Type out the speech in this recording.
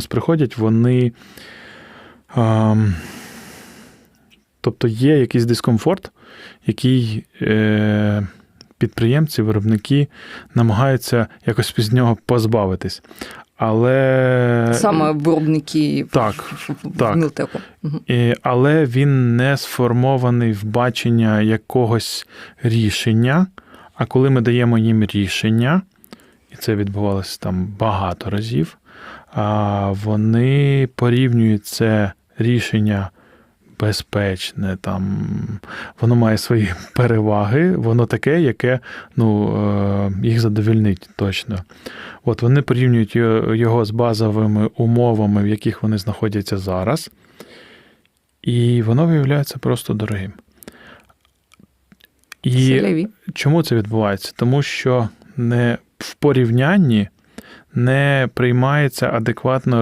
нас приходять, вони. ем, тобто є якийсь дискомфорт, який е, підприємці, виробники намагаються якось з нього позбавитись. Але, Саме виробники Так, так. Мілтеку. Е, але він не сформований в бачення якогось рішення. А коли ми даємо їм рішення, і це відбувалося там багато разів, а вони порівнюють це рішення безпечне, там, воно має свої переваги, воно таке, яке ну, е, їх задовільнить точно. От вони порівнюють його- з базовими умовами, в яких вони знаходяться зараз, і воно виявляється просто дорогим. І Селяві. Чому це відбувається? Тому що не в порівнянні не приймається адекватно